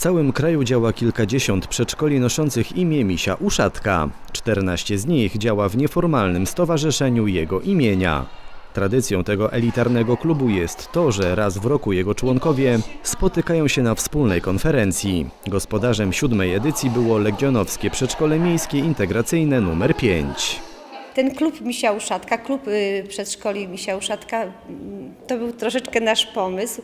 całym kraju działa kilkadziesiąt przedszkoli noszących imię Misia Uszatka. 14 z nich działa w nieformalnym stowarzyszeniu jego imienia. Tradycją tego elitarnego klubu jest to, że raz w roku jego członkowie spotykają się na wspólnej konferencji. Gospodarzem siódmej edycji było Legionowskie Przedszkole Miejskie Integracyjne nr 5. Ten klub Misia Uszatka, klub y, przedszkoli Misia Uszatka, mm, to był troszeczkę nasz pomysł.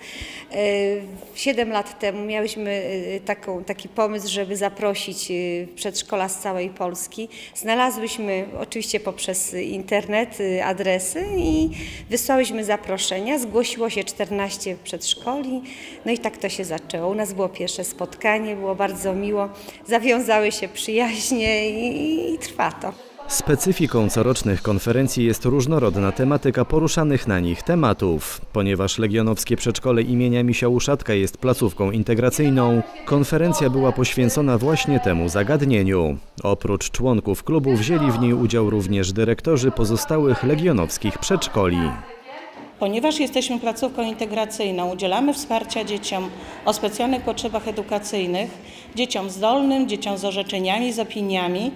Y, Siedem lat temu miałyśmy y, taką, taki pomysł, żeby zaprosić przedszkola z całej Polski. Znalazłyśmy oczywiście poprzez internet adresy i wysłałyśmy zaproszenia. Zgłosiło się 14 przedszkoli, no i tak to się zaczęło. U nas było pierwsze spotkanie, było bardzo miło, zawiązały się przyjaźnie i, i trwa to. Specyfiką corocznych konferencji jest różnorodna tematyka poruszanych na nich tematów. Ponieważ Legionowskie Przedszkole imienia Misia Uszatka jest placówką integracyjną, konferencja była poświęcona właśnie temu zagadnieniu. Oprócz członków klubu wzięli w niej udział również dyrektorzy pozostałych legionowskich przedszkoli. Ponieważ jesteśmy placówką integracyjną, udzielamy wsparcia dzieciom o specjalnych potrzebach edukacyjnych, dzieciom zdolnym, dzieciom z orzeczeniami, z opiniami.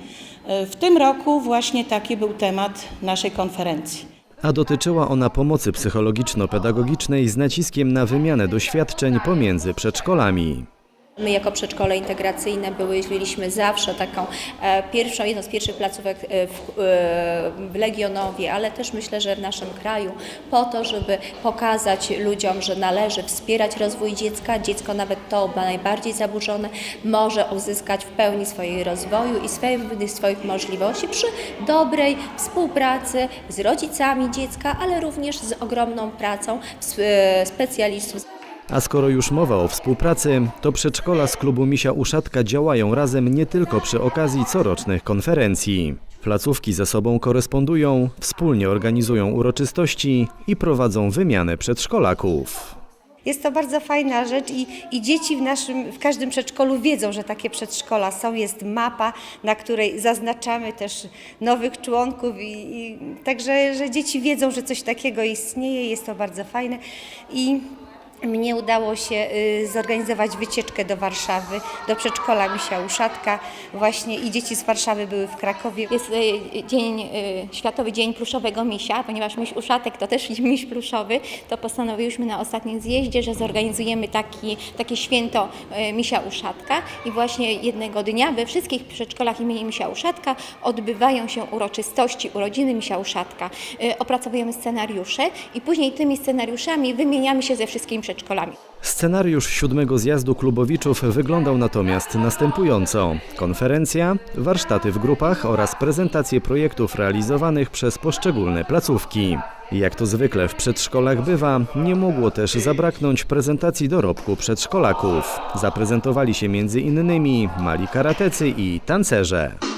W tym roku właśnie taki był temat naszej konferencji. A dotyczyła ona pomocy psychologiczno-pedagogicznej z naciskiem na wymianę doświadczeń pomiędzy przedszkolami. My jako przedszkole integracyjne byliśmy zawsze taką e, pierwszą, jedną z pierwszych placówek e, w, e, w Legionowie, ale też myślę, że w naszym kraju po to, żeby pokazać ludziom, że należy wspierać rozwój dziecka. Dziecko nawet to najbardziej zaburzone może uzyskać w pełni swojej rozwoju i swoich, swoich możliwości przy dobrej współpracy z rodzicami dziecka, ale również z ogromną pracą specjalistów. A skoro już mowa o współpracy, to przedszkola z klubu Misia Uszatka działają razem nie tylko przy okazji corocznych konferencji. Placówki ze sobą korespondują, wspólnie organizują uroczystości i prowadzą wymianę przedszkolaków. Jest to bardzo fajna rzecz i, i dzieci w, naszym, w każdym przedszkolu wiedzą, że takie przedszkola są. Jest mapa, na której zaznaczamy też nowych członków i, i także, że dzieci wiedzą, że coś takiego istnieje. Jest to bardzo fajne i mnie udało się y, zorganizować wycieczkę do Warszawy, do przedszkola Misia Uszatka. Właśnie i dzieci z Warszawy były w Krakowie. Jest e, dzień, e, Światowy Dzień Pluszowego Misia, ponieważ miś uszatek to też miś pluszowy, to postanowiłyśmy na ostatnim zjeździe, że zorganizujemy taki, takie święto Misia Uszatka i właśnie jednego dnia we wszystkich przedszkolach imienia Misia Uszatka odbywają się uroczystości urodziny Misia Uszatka. Opracowujemy scenariusze i później tymi scenariuszami wymieniamy się ze wszystkimi przedszkolami. Scenariusz siódmego zjazdu klubowiczów wyglądał natomiast następująco. Konferencja, warsztaty w grupach oraz prezentacje projektów realizowanych przez poszczególne placówki. Jak to zwykle w przedszkolach bywa, nie mogło też zabraknąć prezentacji dorobku przedszkolaków. Zaprezentowali się innymi mali karatecy i tancerze.